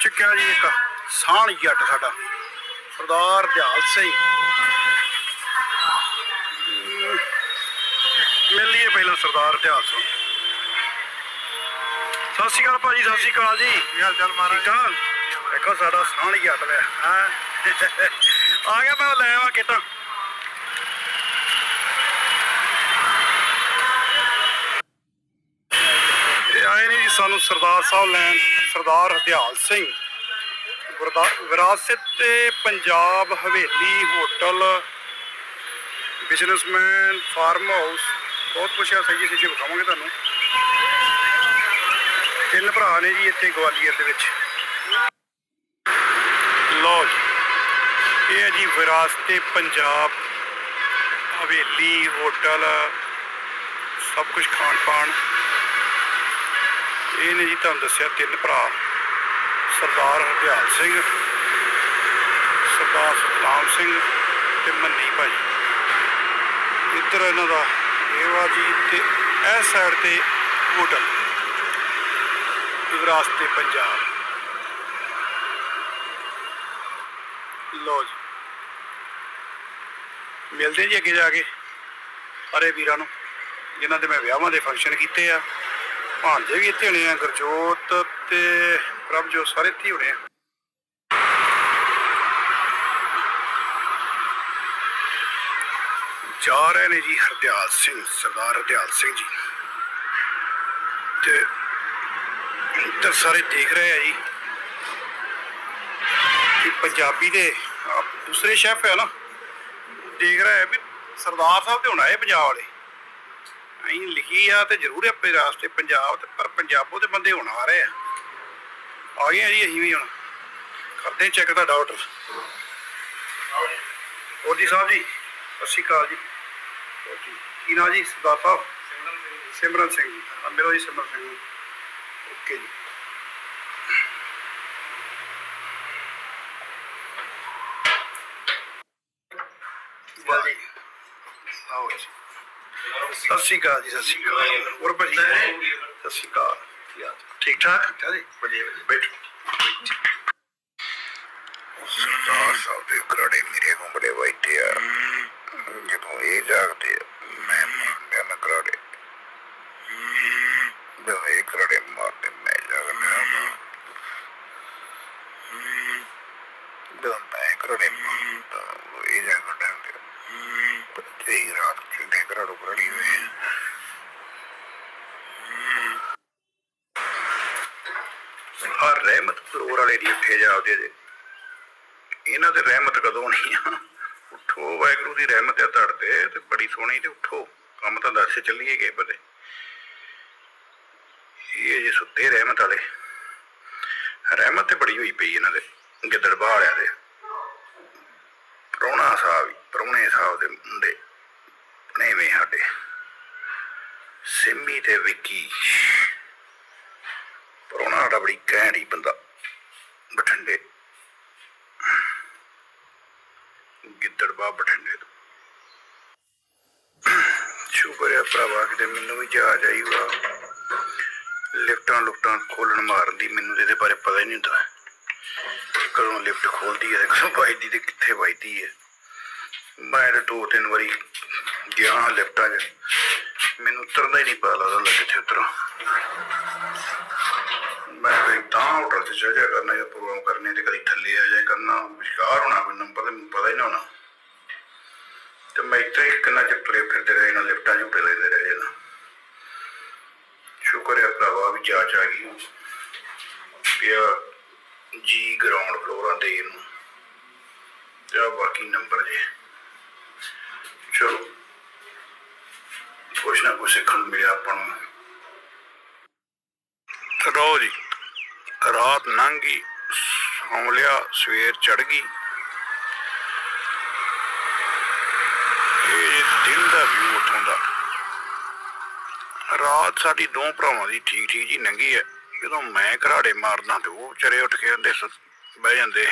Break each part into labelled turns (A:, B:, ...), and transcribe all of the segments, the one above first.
A: ਚੁੱਕਿਆ ਜੀ ਇੱਕ ਸਾਣ ਜੱਟ ਸਾਡਾ। ਸਰਦਾਰ ਦਿਆਲ ਸਿੰਘ। ਮਿਲ ਲਈਏ ਪਹਿਲਾਂ ਸਰਦਾਰ ਦਿਆਲ ਸਿੰਘ। ਸਤਿ ਸ਼੍ਰੀ ਅਕਾਲ ਭਾਜੀ ਸਤਿ ਸ਼੍ਰੀ ਅਕਾਲ ਜੀ। ਕੀ ਹਾਲ ਚਾਲ ਮਹਾਰਾਜ? ਦੇਖੋ ਸਾਡਾ ਸਾਣ ਜੱਟ ਵੇ ਹਾਂ ਆ ਗਿਆ ਮੈਂ ਲੈ ਆਵਾਂ ਕਿਤਾ ਸਾਨੂੰ ਸਰਦਾਰ ਸਾਹਿਬ ਲੈਣ, ਸਰਦਾਰ ਹਰਦਿਆਲ ਸਿੰਘ। ਵਿਰਾਸਤ ਤੇ ਪੰਜਾਬ ਹਵੇਲੀ ਹੋਟਲ ਬਿਜ਼ਨਸਮੈਨ ਫਾਰਮ ਹਾਊਸ। ਬਹੁਤ ਕੁਛ ਆ, ਸਹੀ ਸੀ ਵਿਖਾਵਾਂਗੇ ਤੁਹਾਨੂੰ। ਤਿੰਨ ਭਰਾ ਨੇ ਜੀ ਇੱਥੇ ਗਵਾਲੀਅਰ ਦੇ ਵਿੱਚ। ਲੋ ਜੀ, ਇਹ ਹੈ ਜੀ ਵਿਰਾਸਤ ਪੰਜਾਬ ਹਵੇਲੀ ਹੋਟਲ। ਸਭ ਕੁਝ ਖਾਣ ਪਾਣ ਇਹ ਨੇ ਜੀ ਤੁਹਾਨੂੰ ਦੱਸਿਆ ਤਿੰਨ ਭਰਾ। ਸਰਦਾਰ ਹਰਦਿਆਲ ਸਿੰਘ, ਸਰਦਾਰ ਸਤਨਾਮ ਸਿੰਘ ਤੇ ਮੰਨੀ ਭਾਈ। ਇੱਧਰ ਇਹਨਾਂ ਦਾ ਇਹ ਵਾ ਜੀ ਤੇ ਇਸ ਸਾਈਡ ਤੇ ਹੋਟਲ ਵਿਰਾਸਤ ਪੰਜਾਬ। ਲੋ ਜੀ। ਮਿਲਦੇ ਜੀ ਅੱਗੇ ਜਾ ਕੇ ਸਾਰੇ ਵੀਰਾਂ ਨੂੰ, ਜਿਨ੍ਹਾਂ ਦੇ ਮੈਂ ਵਿਆਹਾਂ ਦੇ ਫੰਕਸ਼ਨ ਕੀਤੇ ਆ। ਭਾਂਜੇ ਵੀ ਇੱਥੇ ਹੋਣੇ ਆ, ਗੁਰਜੋਤ ਤੇ ਪ੍ਰਭਜੋਤ ਸਾਰੇ ਇੱਥੇ ਹੋਣੇ ਆ। ਜਾ ਰਹੇ ਨੇ ਜੀ ਹਰਦਿਆਲ ਸਿੰਘ, ਸਰਦਾਰ ਹਰਦਿਆਲ ਸਿੰਘ ਜੀ। ਤੇ ਇੱਧਰ ਸਾਰੇ ਦੇਖ ਰਹੇ ਆ ਜੀ ਕਿ ਪੰਜਾਬੀ ਦੇ ਦੂਸਰੇ ਸ਼ੈਫ ਹੈ ਨਾ, ਦੇਖ ਰਿਹਾ ਹੈ ਵੀ ਸਰਦਾਰ ਸਾਹਿਬ ਤੇ ਹੋਣਾ ਆਏ ਪੰਜਾਬ ਵਾਲੇ। ਅਸੀਂ ਲਿਖੀ ਆ ਤੇ ਜ਼ਰੂਰ ਹੈ ਰਾਸਤੇ, ਪੰਜਾਬ ਤੇ, ਪਰ ਪੰਜਾਬੋਂ ਦੇ ਬੰਦੇ ਹੁਣ ਆ ਰਹੇ ਆ। ਆ ਗਏ ਆ ਜੀ, ਅਸੀਂ ਵੀ ਹੁਣ। ਕਰਦੇ ਚੈੱਕ ਦਾ ਡਾਕਟਰ ਹੋਰ ਜੀ ਸਾਹਿਬ ਜੀ, ਸਤਿ ਸ਼੍ਰੀ ਅਕਾਲ ਜੀ। ਕੀ ਨਾਂ ਜੀ? ਸਰਦਾਰ ਸਾਹਿਬ? ਸਿਮਰਨ ਸਿੰਘ ਜੀ। ਆ ਜੀ। ਸਿਮਰਨ ਸਿੰਘ ਓਕੇ ਜੀ ਜਲਦੀ ਆਓ ਜੀ ਸਤਿ ਸ਼੍ਰੀ ਅਕਾਲ ਜੀ ਸਤਿ ਸ਼੍ਰੀ ਅਕਾਲ। ਹੋਰ ਭਾਜੀ? ਸਤਿ ਸ਼੍ਰੀ ਅਕਾਲ। ਠੀਕ ਠਾਕ? ਜੀ ਵਧੀਆ ਵਧੀਆ। ਬੈਠੋ।
B: ਸਰਦਾਰ ਸਾਹਿਬ ਦੇ ਘਰੇ ਮੇਰੇ ਘੁੰਮੜੇ ਬੈਠੇ ਆ। ਜਦੋਂ ਇਹ ਜਾਗਦੇ ਆ, ਮੈਂ ਮਾਰਦੇ ਨਾ ਘਰੇ ਜਦੋਂ ਇਹ ਘਰੇ ਮਾਰਦੇ ਮੈਂ ਜਾਗਦਾ ਹਾਂ ਜਦੋਂ ਮੈਂ ਘਰੇ ਮਾਰਦਾ ਹੁੰਦਾ ਤੇ ਹੀ ਰਾਤ
A: ਰਹਿਮਤ ਸਰੋਵਰ ਵਾਲੇ ਦੀ ਉੱਠੇ ਜਾਵਦੇ ਇਹਨਾਂ ਦੇ ਰਹਿਮਤ ਕਦੋਂ ਨਹੀਂ ਆ? ਉੱਠੋ, ਵਾਹਿਗੁਰੂ ਦੀ ਰਹਿਮਤ ਹੈ ਤੁਹਾਡੇ ਤੇ ਤੇ ਬੜੀ ਸੋਹਣੀ ਤੇ ਉੱਠੋ। ਕੰਮ ਤਾਂ ਦੱਸ ਚੱਲੀਏ ਗਏ ਬਦੇ। ਇਹ ਜੇ ਸੁੱਤੇ ਰਹਿਮਤ ਵਾਲੇ। ਰਹਿਮਤ ਤੇ ਬੜੀ ਹੋਈ ਪਈ ਇਹਨਾਂ ਦੇ ਗਿੱਦੜਬਾਹ ਵਾਲਿਆਂ ਦੇ। ਪ੍ਰਾਹੁਣਾ ਸਾਹਿਬ, ਪ੍ਰਾਹੁਣੇ ਸਾਹਿਬ ਦੇ ਮੁੰਡੇ ਨੇਵੇਂ ਸਾਡੇ ਵਿਕੀ ਤੇ ਵਿੱਕੀ। ਪ੍ਰਾਹੁਣਾ ਸਾਡਾ ਬੜੀ ਘੈਂਟੀ ਬੰਦਾ ਬਠਿੰਡੇ। ਗਿੱਦੜਬਾ ਬਠਿੰਡੇ ਤੋਂ। ਸ਼ੁਕਰ ਹੈ ਭਰਾਵਾ, ਕਿਤੇ ਮੈਨੂੰ ਵੀ ਜਾ ਜਾਈਗਾ ਲਿਫਟਾਂ ਲੁਫਟਾਂ ਖੋਲਣ ਮਾਰਨ ਦੀ ਮੈਨੂੰ ਇਹਦੇ ਬਾਰੇ ਪਤਾ ਹੀ ਨਹੀਂ ਹੁੰਦਾ। ਕਦੋਂ ਲਿਫਟ ਖੋਲਦੀ ਹੈ ਤੇ ਕਦੋਂ ਵੱਜਦੀ ਤੇ ਕਿੱਥੇ ਵੱਜਦੀ ਹੈ। ਮੈਂ ਦੋ ਤਿੰਨ ਵਾਰੀ ਗਿਆ ਲਿਫਟਾਂ 'ਚ। ਮੈਨੂੰ ਉਤਰਦਾ ਹੀ ਨਹੀਂ ਪਤਾ ਲੱਗਦਾ ਹੁੰਦਾ ਕਿੱਥੇ ਉਤਰਾਂ। ਮੈਂ ਕਦੀ ਤਾਂ ਹੋਟਲ 'ਚ ਚੜ੍ਹ ਕਰਨਾ, ਜਾਂ ਪ੍ਰੋਗਰਾਮ ਕਰਨੇ ਤੇ ਕਦੀ ਥੱਲੇ ਆ ਜਾ ਕਰਨਾ ਵਿਸ਼ਕਾਰ ਹੋਣਾ, ਕੋਈ ਨੰਬਰ ਤੇ ਪਤਾ ਹੀ ਨਾ ਹੋਣਾ। ਤੇ ਮੈਂ ਇੱਥੇ ਕਿੰਨਾ ਚਿਰ ਤੁਰੇ ਫਿਰਦੇ ਰਹੇ ਨਾ ਲਿਫਟਾਂ ਝੂਟੇ ਲੈਂਦੇ ਰਹੇ ਨਾ ਸ਼ੁਕਰ ਹੈ ਭਰਾਵਾ ਵੀ ਜਾਂਚ ਆ ਗਈ। ਪਿਆ ਜੀ ਗਰਾਊਂਡ ਫਲੋਰਾਂ ਤੇ ਇਹਨੂੰ ਤੇ ਬਾਕੀ ਨੰਬਰ ਜੇ। ਚਲੋ। ਕੁਛ ਨਾ ਕੁਛ ਸਿੱਖਣ ਨੂੰ ਮਿਲਿਆ ਆਪਾਂ ਨੂੰ। ਰੋ ਜੀ, ਰਾਤ ਲੰਘ ਗਈ ਸੌਂ ਲਿਆ, ਸਵੇਰ ਚੜ ਗਈ। ਇਹ ਦਿਨ ਦਾ ਵੀ ਉੱਥੋਂ ਦਾ। ਰਾਤ ਸਾਡੀ ਦੋ ਭਰਾਵਾਂ ਦੀ ਠੀਕ ਠੀਕ ਜੀ ਲੰਘੀ ਹੈ। ਜਦੋਂ ਮੈਂ ਘਰਾੜੇ ਮਾਰਦਾ ਤੇ ਉਹ ਵਿਚਾਰੇ ਉੱਠ ਕੇ ਹੁੰਦੇ ਬਹਿ ਜਾਂਦੇ।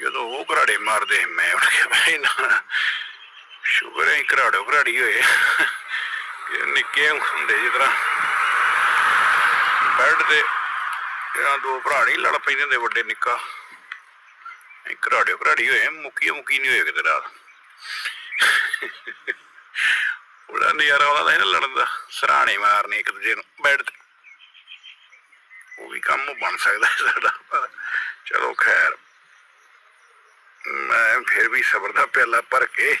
A: ਜਦੋਂ ਉਹ ਘਰਾੜੇ ਮਾਰਦੇ, ਮੈਂ ਉੱਠ ਕੇ ਬਹਿ ਜਾਂਦਾ। ਸ਼ੁਕਰ ਹੈ ਘਰਾੜੋ ਘਰਾੜੀ ਹੋਏ ਨਿੱਕੇ ਹੁੰਦੇ ਜਿਸ ਤਰ੍ਹਾਂ। ਬੈੱਡ ਤੇ ਇਹਨਾਂ ਦੋ ਭਰਾ ਨਹੀਂ ਲੜ ਪੈਂਦੇ ਹੁੰਦੇ, ਵੱਡੇ ਨਿੱਕਾ। ਘਰਾੜਿਓ ਘਰਾੜੀ ਹੋਏ ਮੁੱਕੀ ਮੁੱਕੀ ਨਹੀਂ ਹੋਏ ਕਿਤੇ ਰਾਤ। ਉਹਦਾ ਨਜ਼ਾਰਾ ਆਉਂਦਾ ਤਾਂ ਇਹਨਾਂ ਲੜਨ ਦਾ, ਸਰਾਣੇ ਮਾਰਨੇ ਇੱਕ ਦੂਜੇ ਨੂੰ ਬੈਠ ਤੇ। ਉਹ ਵੀ ਕੰਮ ਬਣ ਸਕਦਾ ਸਾਡਾ, ਪਰ ਚਲੋ ਖੈਰ। ਮੈਂ ਫਿਰ ਵੀ ਸਬਰ ਦਾ ਪਿਆਲਾ ਭਰ ਕੇ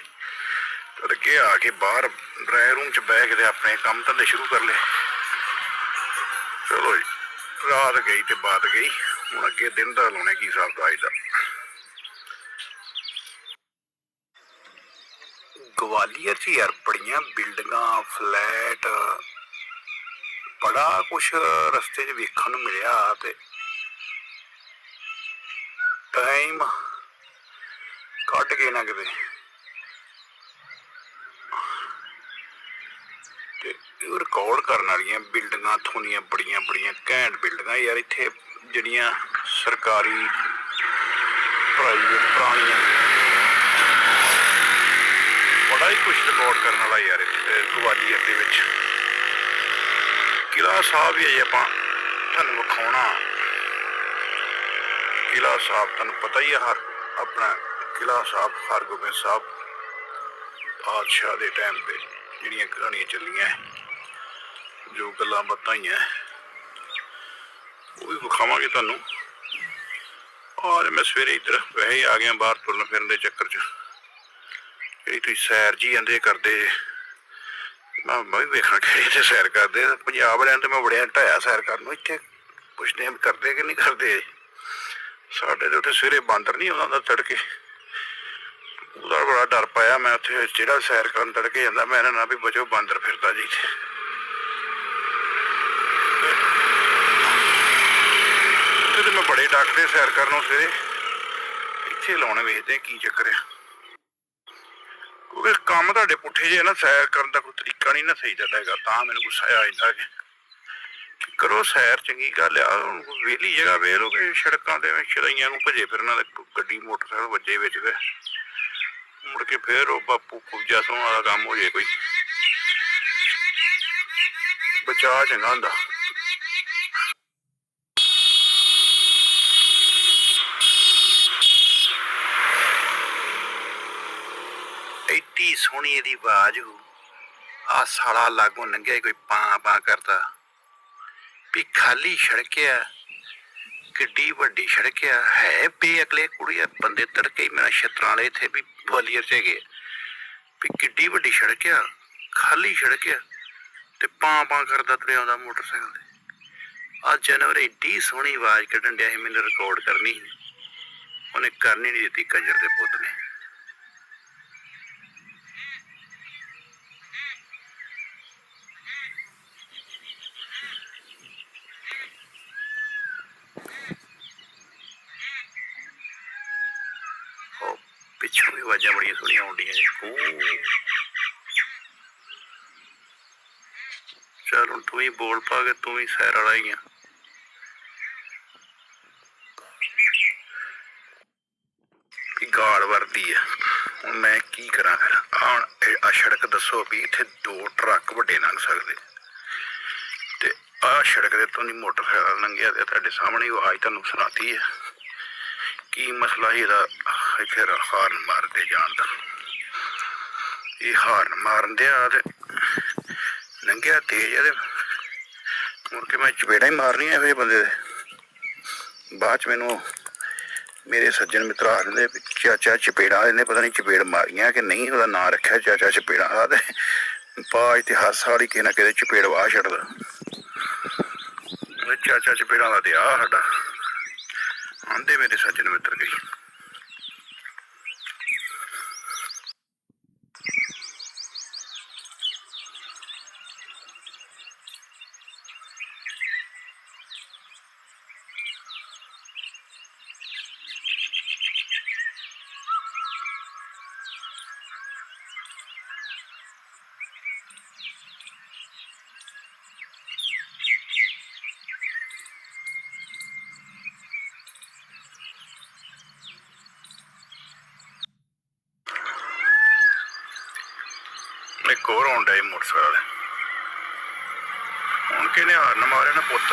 A: ਤੁਰ ਆ ਕੇ ਬਾਹਰ ਡਰਾਇਰ ਰੂਮ ਚ ਬਹਿ ਕੇ ਤੇ ਆਪਣੇ ਕੰਮ ਧੰਦੇ ਸ਼ੁਰੂ ਕਰ ਲਏ। ਚਲੋ ਜੀ, ਰਾਤ ਗਈ ਤੇ ਬਾਤ ਗਈ। ਹੁਣ ਅੱਗੇ ਦਿਨ ਦਾ ਲਾਉਣੇ ਕੀ ਹਿਸਾਬ ਦਾ ਦਾ? ਗਵਾਲੀਅਰ ਚ ਯਾਰ ਬੜੀਆਂ ਬਿਲਡਿੰਗਾਂ, ਫਲੈਟ, ਬੜਾ ਕੁਛ ਰਸਤੇ 'ਚ ਵੇਖਣ ਨੂੰ ਮਿਲਿਆ ਤੇ ਟਾਈਮ ਕੱਢ ਕੇ ਨਾ ਕਿਤੇ ਤੇ ਇਹ ਕਰਨ ਵਾਲੀਆਂ ਬਿਲਡਿੰਗਾਂ ਥੋਨੀਆਂ ਬੜੀਆਂ ਬੜੀਆਂ, ਘੈਂਟ ਬਿਲਡਿੰਗਾਂ ਯਾਰ, ਇੱਥੇ ਜਿਹੜੀਆਂ ਸਰਕਾਰੀ ਪ੍ਰਾਈਵੇਟ ਪੁਰਾਣੀਆਂ ਬੜਾ ਹੀ ਕੁਝ ਰਿਕਾਰਡ ਕਰਨ ਵਾਲਾ ਯਾਰ ਇੱਥੇ ਗਵਾਲੀਅਰ ਦੇ ਵਿੱਚ। ਕਿਲਾ ਸਾਹਿਬ ਹੀ ਆਪਾਂ, ਤੁਹਾਨੂੰ ਵਿਖਾਉਣਾ। ਕਿਲਾ ਸਾਹਿਬ, ਤੁਹਾਨੂੰ ਪਤਾ ਹੀ ਹੈ ਹਰ ਆਪਣਾ ਕਿਲਾ ਸਾਹਿਬ, ਹਰਗੋਬਿੰਦ ਸਾਹਿਬ ਬਾਦਸ਼ਾਹ ਦੇ ਟਾਈਮ ਤੇ ਜਿਹੜੀਆਂ ਕਹਾਣੀਆਂ ਚੱਲੀਆਂ। ਜੋ ਗੱਲਾਂ ਬਤਾਈਆਂ ਹੈ, ਉਹ ਵੀ ਵਿਖਾਵਾਂਗੇ ਤੁਹਾਨੂੰ। ਔਰ ਮੈਂ ਸਵੇਰੇ ਇੱਧਰ ਵੈਸੇ ਆ ਗਿਆ ਬਾਹਰ ਤੁਰਨ ਫਿਰਨ ਦੇ ਚੱਕਰ 'ਚ। ਜਿਹੜੀ ਤੁਸੀਂ ਸੈਰ ਜੀ ਜਾਂਦੇ ਕਰਦੇ ਮੈਂ ਮੈਂ ਵੀ ਕਿ ਇੱਥੇ ਸੈਰ ਕਰਦੇ ਪੰਜਾਬ ਵਾਲਿਆਂ ਤੇ ਮੈਂ ਬੜਿਆ ਢਾਇਆ ਸੈਰ ਕਰਨ ਨੂੰ। ਇੱਥੇ ਪੁੱਛਦੇ ਆ ਵੀ ਕਰਦੇ ਕਿ ਨਹੀਂ ਕਰਦੇ। ਸਾਡੇ ਤੇ ਉੱਥੇ ਸਵੇਰੇ ਬਾਂਦਰ ਨਹੀਂ ਉਹਨਾਂ ਦਾ ਤੜਕੇ। ਉਹਦਾ ਬੜਾ ਡਰ ਪਾਇਆ ਮੈਂ ਉੱਥੇ ਜਿਹੜਾ ਸੈਰ ਕਰਨ ਤੜਕੇ ਜਾਂਦਾ ਮੈਂ ਇਹਨਾਂ ਨਾਲ ਵੀ ਬਚੋ ਬਾਂਦਰ ਫਿਰਦਾ ਜੀ ਇੱਥੇ ਉੱਥੇ ਤੇ ਮੈਂ ਬੜੇ ਡਾਕਟਰ ਸੈਰ ਕਰਨ ਨੂੰ ਸਵੇਰੇ। ਇੱਥੇ ਲਾਉਣੇ ਵੇਖਦੇ ਕੀ ਚੱਕਰ ਆ। ਕਿਉਂਕਿ ਕੰਮ ਤੁਹਾਡੇ ਪੁੱਠੇ ਜੇ ਨਾ, ਸੈਰ ਕਰਨ ਦਾ ਕੋਈ ਤਰੀਕਾ ਨਹੀਂ ਨਾ ਸਹੀ ਚੱਲਦਾ ਹੈਗਾ, ਤਾਂ ਮੈਨੂੰ ਗੁੱਸਾ ਆ ਜਾਂਦਾ ਕਿ ਕਰੋ ਸੈਰ, ਚੰਗੀ ਗੱਲ ਆ, ਹੁਣ ਜਗ੍ਹਾ ਵੇਖ ਕਿ ਸੜਕਾਂ ਤੇ ਐਵੇਂ ਸ਼ਰਾਈਆਂ ਨੂੰ ਭਜੇ ਫਿਰਨਾ ਤੇ ਗੱਡੀ, ਮੋਟਰਸਾਈਕਲ ਵੱਜੇ ਵਿੱਚ ਗਏ ਮੁੜ ਕੇ ਫੇਰ ਉਹ ਬਾਪੂ ਕੁਬਜਾ ਸੋਹ ਵਾਲਾ ਕੰਮ ਹੋ ਜੇ ਕੋਈ। ਬਚਾ ਚੰਗਾ ਹੁੰਦਾ। ਐਡੀ ਸੋਹਣੀ ਇਹਦੀ ਆਵਾਜ਼ ਹੋ ਆ ਸਾਲਾ ਲਾਗੋਂ ਲੰਘਿਆ ਕੋਈ ਪਾਂ ਪਾਂ ਕਰਦਾ। ਵੀ ਖਾਲੀ ਸੜਕਿਆ ਕਿੱਡੀ ਵੱਡੀ ਸੜਕਿਆ ਹੈ। ਬੇਅਕਲੇ ਕੁੜੀਆ ਬੰਦੇ ਤੜਕੇ ਹੀ ਮੇਰਾ ਛਤਰਾਂ ਵਾਲੇ ਇੱਥੇ ਵੀ ਗਵਾਲੀਅਰ ਚ ਗਏ ਵੀ ਕਿੱਡੀ ਵੱਡੀ ਸੜਕਿਆ ਖਾਲੀ ਸੜਕਿਆ ਤੇ ਪਾਂ ਪਾਂ ਕਰਦਾ ਤੁਰਿਆ ਆਉਂਦਾ ਮੋਟਰਸਾਈਕਲ ਤੇ। ਆ ਜਾਨਵਰ ਏਡੀ ਸੋਹਣੀ ਆਵਾਜ਼ ਕੱਢਣ ਡਿਆ ਸੀ, ਮੈਨੂੰ ਰਿਕਾਰਡ ਕਰਨੀ ਸੀ। ਉਹਨੇ ਕਰਨੀ ਨਹੀਂ ਦਿੱਤੀ ਕੰਜਰ ਦੇ ਪੁੱਤ ਨੇ ਉਹ ਪਿੱਛੋਂ ਵੀ ਆਵਾਜ਼ਾਂ ਬੜੀਆਂ ਸੋਹਣੀਆਂ ਆਉਂਦੀਆਂ ਜੀ। ਚੱਲ ਹੁਣ ਤੂੰ ਹੀ ਬੋਲ ਪਾ ਕੇ ਤੂੰ ਹੀ ਸੈਰ ਵਾਲਾ ਹੀ ਆ। ਵੀ ਗਾਲ ਵਰਦੀ ਆ। ਹੁਣ ਮੈਂ ਕੀ ਕਰਾਂ ਫਿਰ? ਹੁਣ ਇਹ ਆ ਸੜਕ ਦੱਸੋ ਵੀ ਇੱਥੇ ਦੋ ਟਰੱਕ ਵੱਡੇ ਲੰਘ ਸਕਦੇ। ਤੇ ਆਹ ਸੜਕ ਦੇ ਤੋਂ ਨਹੀਂ ਮੋਟਰਸਾਈਕਲ ਲੰਘਿਆ ਤੇ ਤੁਹਾਡੇ ਸਾਹਮਣੇ ਹੀ ਆਵਾਜ਼ ਤੁਹਾਨੂੰ ਸੁਣਾਤੀ ਹੈ ਕੀ ਮਸਲਾ ਇਹਦਾ? ਇੱਥੇ ਹਾਰਨ ਮਾਰਦੇ ਜਾਣ ਦਾ। ਇਹ ਹਾਰਨ ਮਾਰਨ ਦੇ ਆ ਤੇ ਲੰਘਿਆ ਤੇਜ਼ ਆ ਤੇ ਮੁੜ ਕੇ ਮੈਂ ਚਪੇੜਾਂ ਹੀ ਮਾਰਨੀਆਂ ਇਹੋ ਜਿਹੇ ਬੰਦੇ ਦੇ। ਬਾਅਦ ਚ ਮੈਨੂੰ ਮੇਰੇ ਸੱਜਣ ਮਿੱਤਰ ਆ ਵੀ ਚਾਚਾ ਚਪੇੜਾਂ ਇਹਨੇ ਪਤਾ ਨਹੀਂ ਚਪੇੜ ਮਾਰੀਆਂ ਕਿ ਨਹੀਂ, ਉਹਦਾ ਨਾਂ ਰੱਖਿਆ ਚਾਚਾ ਚਪੇੜਾਂ ਆ ਤੇ ਬਾਅਦ ਤੇ ਹੱਸ ਵਾਲੀ ਕਿਸੇ ਨਾ ਕਿਤੇ ਚਪੇੜ ਵਾਹ ਛੱਡਦਾ। ਚਾਚਾ ਚਪੇੜਾਂ ਦਾ ਤੇ ਆ ਸਾਡਾ। ਆਂਦੇ ਮੇਰੇ ਸੱਜਣ ਮਿੱਤਰ ਗਈ। ਇੱਕ ਹੋਰ ਆਉਂਦਾ ਹੈ ਮੋਟਰਸਾਈਕਲ ਹੁਣ ਕਿਨੇ ਹਾਰਨ ਮਾਰਿਆ ਨਾ ਪੁੱਤ?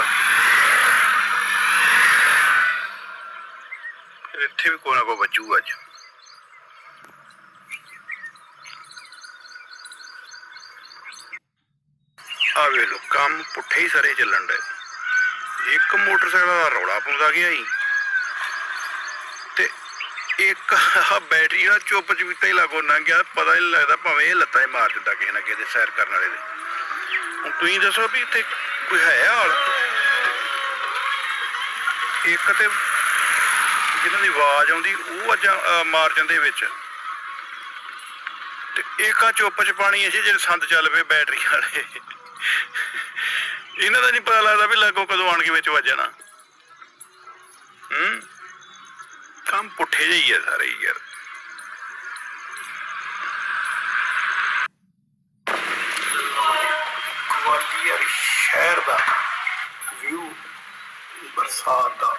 A: ਇੱਥੇ ਵੀ ਕੋਈ ਨਾ ਕੋਈ ਬਚੂ ਅੱਜ। ਆਵੇ ਲੋ ਕੰਮ ਪੁੱਠੇ ਹੀ ਸਾਰੇ ਚੱਲਣ ਡੇ ਇੱਕ ਮੋਟਰਸਾਈਕਲ ਦਾ ਰੌਲਾ ਪਾਉਂਦਾ ਗਿਆ ਹੀ ਇੱਕ ਆ ਬੈਟਰੀ ਆ, ਚੁੱਪ ਚਵੀਤਾ ਹੀ ਲਾਗੋ ਨਾ ਗਿਆ। ਪਤਾ ਹੀ ਨਹੀਂ ਲੱਗਦਾ ਭਾਵੇਂ ਇਹ ਲੱਤਾਂ ਹੀ ਮਾਰ ਦਿੰਦਾ ਕਿਸੇ ਨਾ ਕਿਸੇ ਦੇ ਸੈਰ ਕਰਨ ਵਾਲੇ ਦੇ। ਹੁਣ ਤੁਸੀਂ ਦੱਸੋ ਵੀ ਇੱਥੇ ਕੋਈ ਹੈ ਹਾਲ? ਇੱਕ ਤੇ ਜਿਨ੍ਹਾਂ ਦੀ ਆਵਾਜ਼ ਆਉਂਦੀ, ਉਹ ਅੱਜ ਮਾਰ ਜਾਂਦੇ ਵਿੱਚ। ਤੇ ਇੱਕ ਆ ਚੁੱਪ ਚ ਪਾਣੀ ਅਸੀਂ ਜਿਹੜੇ ਸੰਦ ਚੱਲ ਪਏ ਬੈਟਰੀ ਵਾਲੇ। ਇਹਨਾਂ ਦਾ ਨਹੀਂ ਪਤਾ ਲੱਗਦਾ ਵੀ ਲਾਗੋ ਕਦੋਂ ਆਣ ਕੇ ਵਿੱਚ ਵੱਜਣਾ ਕੰਮ ਪੁੱਠੇ ਜਿਹੀ ਆ ਸਾਰੇ ਯਾਰ ਗਵਾਲੀਅਰ ਸ਼ਹਿਰ ਦਾ ਵਿਊ ਬਰਸਾਤ ਦਾ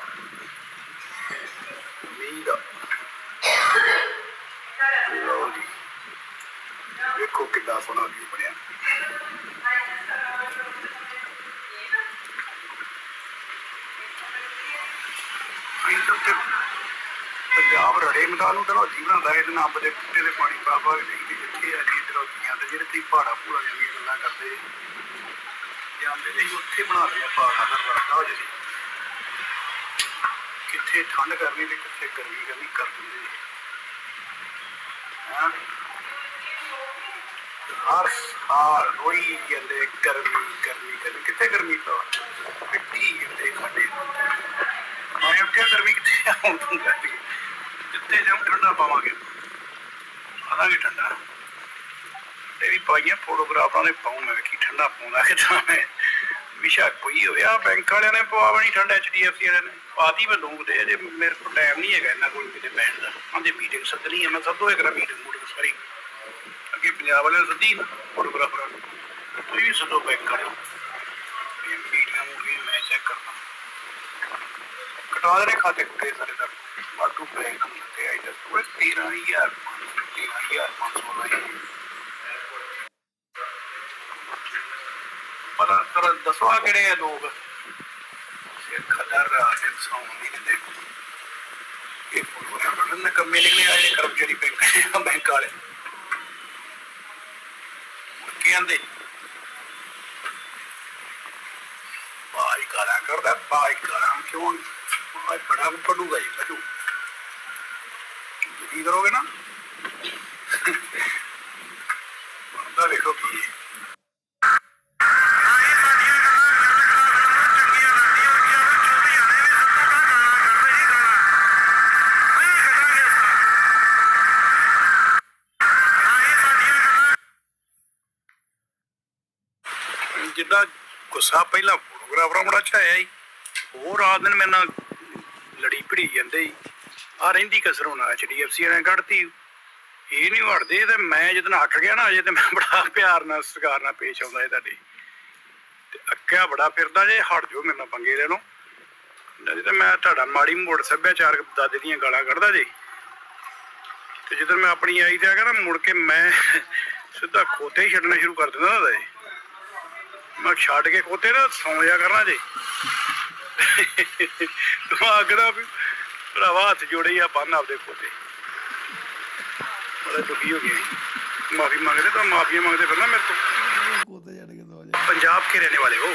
A: ਮੀਂਹ ਦਾ ਲਓ ਜੀ ਵੇਖੋ ਕਿੰਨਾ ਸੋਹਣਾ ਵਿਊ ਬਣਿਆ ਅਸੀਂ ਤਾਂ ਉੱਥੇ ਪੰਜਾਬ ਰੜੇ ਮੈਦਾਨ ਤਾਂ ਜੀਵਨ ਦਾ ਇਹਦੇ ਨਾਲ ਦੇ ਬੂਟੇ ਦੇ ਪਾਣੀ ਪਾ ਪਾ ਕੇ ਦੇਖਦੇ ਜਿੱਥੇ ਆ ਜੀ ਦਰੋਤੀਆਂ ਤੇ ਜਿਹੜੇ ਤੁਸੀਂ ਪਹਾੜਾ ਪੂਰਾ ਜਾਂਦੀਆਂ ਗੱਲਾਂ ਕਰਦੇ ਜਾਂਦੇ ਨੇ ਉੱਥੇ ਬਣਾ ਲਿਆ ਪਹਾੜਾ ਦਾ ਰਸਤਾ ਹੋ ਜੇ ਕਿੱਥੇ ਠੰਡ ਕਰਨੀ ਤੇ ਕਿੱਥੇ ਗਰਮੀ ਕਰਨੀ, ਕਰ ਦਿੰਦੇ ਹਾਂ? ਹਰ ਸਾਲ ਰੋਈ ਜਾਂਦੇ, ਗਰਮੀ ਗਰਮੀ ਗਰਮੀ। ਕਿੱਥੇ ਗਰਮੀ ਤਾਂ ਮਿੱਟੀ ਜਾਂਦੇ ਸਾਡੇ ਮੈਂ ਉੱਥੇ ਗਰਮੀ ਕਿੱਥੇ ਆਉਂ ਤੁੰਗਾ ਜਿੱਥੇ ਠੰਡਾ ਪਾਵਾਂਗੇ। ਆਵਾਂਗੇ ਠੰਡਾ। ਤੇਰੀ ਪਾਈਆਂ ਫੋਟੋਗ੍ਰਾਫਾਂ ਦੇ ਪਾਉਂ ਮੈਂ, ਕੀ ਠੰਡਾ ਪਾਉਂਦਾ ਕਿ ਤਾਂ ਮੈਂ। ਵਿਸ਼ਾ, ਕੋਈ ਹੋਇਆ ਬੈਂਕ ਵਾਲਿਆਂ ਨੇ ਪਵਾਵਣੀ ਠੰਡ ਐਚਡੀਐਫਸੀ ਵਾਲਿਆਂ ਨੇ। ਪਾਤੀ ਮੈਂ ਲੋਕ ਦੇ ਜੇ ਮੇਰੇ ਕੋਲ ਟਾਈਮ ਨਹੀਂ ਹੈਗਾ ਇਹਨਾਂ ਕੋਲ ਕਿਤੇ ਬੈਠ ਦਾ। ਆਂਦੇ ਮੀਟਿੰਗ ਸੱਦਣੀ ਹੈ ਮੈਂ ਸੱਦੋ ਇੱਕ ਮੀਟਿੰਗ ਮੂਟਿੰਗ ਸਾਰੀ। ਅੱਗੇ ਪੰਜਾਬ ਵਾਲਿਆਂ ਸੱਦੀ ਨਾ ਫੋਟੋਗ੍ਰਾਫਰਾਂ ਨੂੰ। ਤੁਸੀਂ ਵੀ ਸੱਦੋ ਬੈਂਕ ਵਾਲਿਆਂ ਮੀਟਿੰਗਾਂ ਮੂਟਿੰਗਾਂ ਮੈਂ ਚੈੱਕ ਕਰਦਾ। ਕਟਾ ਦੇ ਖਾਤੇ ਕੁੱਤੇ ਸਾਰੇ ਦਾ ਵਾਧੂ ਪੈਸੇ ਤੇ। ਆਈ ਦਾ ਉਹ 13000 13500 ਦਾ ਪਤਾ ਕਰ ਦੱਸੋ ਕਿਹੜੇ ਆ ਲੋਕ? ਸਿਰ ਖਦਰ ਰਾਜਨ ਸੌਂ ਨਹੀਂ ਦਿੰਦੇ। ਇਹ ਫੋਟੋ ਨਾ ਕੰਮੇ ਨਿਕਲੇ ਆਏ ਕਰਮਚਾਰੀ ਬੈਂਕ ਬੈਂਕ ਵਾਲੇ। ਕੀ ਆਂਦੇ। ਬਾਈ ਗਾਲਾਂ ਕਰਦਾ ਬਾਈ ਗਾਲਾਂ ਕਿਉਂ ਬਾਈ ਬੜਾ ਪੜੂਗਾ ਜੀ ਪੜੂ ਕੀ ਕਰੋਗੇ ਨਾ? ਬੰਦਾ ਵੇਖੋ ਕੀ ਜਿੱਦਾਂ ਗੁੱਸਾ ਪਹਿਲਾਂ ਫੋਟੋਗ੍ਰਾਫਰਾਂ ਬੜਾ ਛਾਇਆ ਸੀ, ਉਹ ਰਾਤ ਦਿਨ ਮੇਰੇ ਨਾਲ ਲੜੀ ਭਿੜੀ ਜਾਂਦੇ ਸੀ ਆ ਰਹਿੰਦੀ ਕਸਰ ਹੋਣਾ ਐਚਡੀਐਫਸੀ ਨੇ ਕੱਢਤੀ। ਇਹ ਨਹੀਂ ਵੜਦੇ ਤੇ ਮੈਂ ਜਦੋਂ ਅੱਕ ਗਿਆ ਨਾ, ਅਜੇ ਤੇ ਮੈਂ ਬੜਾ ਪਿਆਰ ਨਾਲ, ਸਤਿਕਾਰ ਨਾਲ ਪੇਸ਼ ਆਉਂਦਾ ਇਹ ਤੁਹਾਡੇ ਤੇ ਅੱਕਿਆ ਬੜਾ ਫਿਰਦਾ ਜੇ, ਹਟ ਜਾਓ ਮੇਰੇ ਨਾਲ ਪੰਗੇ ਲੈ ਨਹੀਂ ਤੇ ਮੈਂ ਤੁਹਾਡਾ ਮਾੜੀ ਮੋੜ ਸੱਭਿਆਚਾਰਕ ਦਾਦੇ ਦੀਆਂ ਗਾਲਾਂ ਕੱਢਦਾ ਜੇ। ਤੇ ਜਦੋਂ ਮੈਂ ਆਪਣੀ ਆਈ ਤੇ ਆ ਗਿਆ ਨਾ, ਮੁੜ ਕੇ ਮੈਂ ਸਿੱਧਾ ਖੋਤੇ ਹੀ ਛੱਡਣਾ ਸ਼ੁਰੂ ਕਰ ਦਿੰਦਾ ਹੁੰਦਾ ਜੀ। ਮੈਂ ਛੱਡ ਕੇ ਖੋਤੇ ਨਾ ਸੌਂ ਜਾ ਕਰਨਾ ਜੇ। ਦਿਮਾਗ ਦਾ ਵੀ ਭਰਾਵਾ ਹੱਥ ਜੋੜੇ ਆ ਬੰਨ ਆਪਦੇ ਕੋਲੇ ਬੜਾ ਦੁਖੀ ਹੋ ਗਿਆ ਮਾਫੀ ਮੰਗਦੇ ਤਾਂ ਮਾਫੀ ਮੰਗਦੇ ਫਿਰ ਨਾ ਮੇਰੇ ਤੋਂ।
C: ਪੰਜਾਬ ਕੇ
A: ਰਹਿਣੇ ਵਾਲੇ ਹੋ।